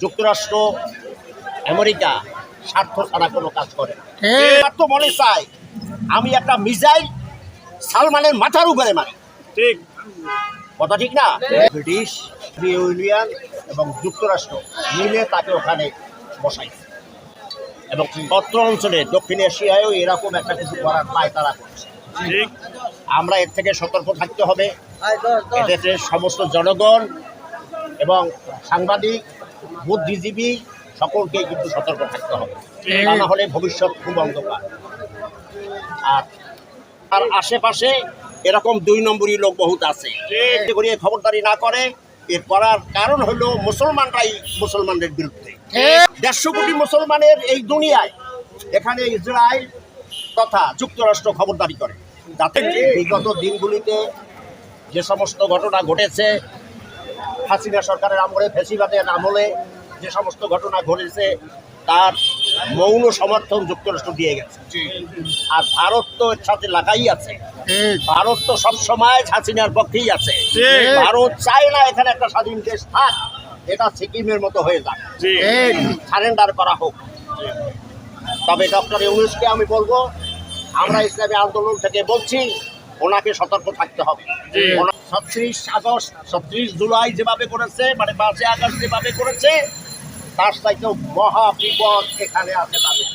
যুক্তরাষ্ট্র আমেরিকা স্বার্থ ছাড়া কোনো কাজ করে স্বার্থ মনে চায় আমি একটা মিসাইল সালমানের মাথার উপরে মারি। ঠিক। কথা ঠিক না? ব্রিটিশ ইউনিয়ন এবং যুক্তরাষ্ট্র মিলে তাকে ওখানে বসাই। এবং পত্র অঞ্চলে দক্ষিণ এশিয়ায়ও এরকম একটা কিছু করার পায় তারা করছে। ঠিক। আমরা এর থেকে সতর্ক থাকতে হবে। এতে সমস্ত জনগণ এবং সাংবাদিক বুদ্ধিজীবী সকলকে কিন্তু সতর্ক থাকতে হবে। তা না হলে ভবিষ্যৎ খুব অন্ধকার আর আর আশেপাশে এরকম দুই নম্বরই লোক বহুত আছে। করে খবরদারি না করে এর করার কারণ হলো মুসলমানরাই মুসলমানদের বিরুদ্ধে। দেড়শো কোটি মুসলমানের এই দুনিয়ায় এখানে ইসরায়েল তথা যুক্তরাষ্ট্র খবরদারি করে। যাতে বিগত দিনগুলিতে যে সমস্ত ঘটনা ঘটেছে হাসিনা সরকারের আমলে ফেসিবাদের আমলে যে সমস্ত ঘটনা ঘটেছে তার মৌন সমর্থন যুক্তরাষ্ট্র দিয়ে গেছে। আর ভারত তো এর সাথে লাগাই আছে। ভারত তো সবসময় হাসিনার পক্ষেই আছে। ভারত চায় না এখানে একটা স্বাধীন দেশ থাক এটা সিকিমের মতো হয়ে যাক। সারেন্ডার করা হোক। তবে ডক্টর ইউনুসকে আমি বলব আমরা ইসলামী আন্দোলন থেকে বলছি ওনাকে সতর্ক থাকতে হবে। ছত্রিশ আগস্ট ছত্রিশ জুলাই যেভাবে করেছে মানে পাঁচই আগস্ট যেভাবে করেছে তার চাইতেও মহা বিপদ এখানে আছে তাদের।